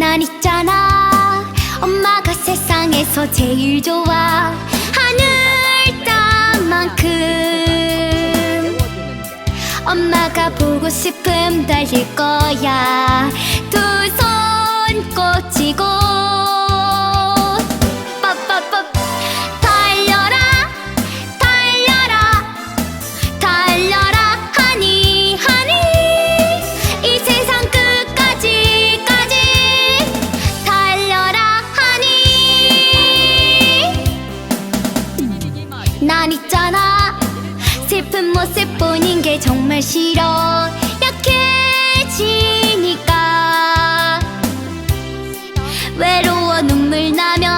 난 있잖아. 엄마가 세상에서 제일 좋아. 하늘 땅만큼. 엄마가 보고 싶음 달릴 거야 않아. 슬픈 모습뿐인 게 정말 싫어. 약해지니까. 외로워 눈물 나면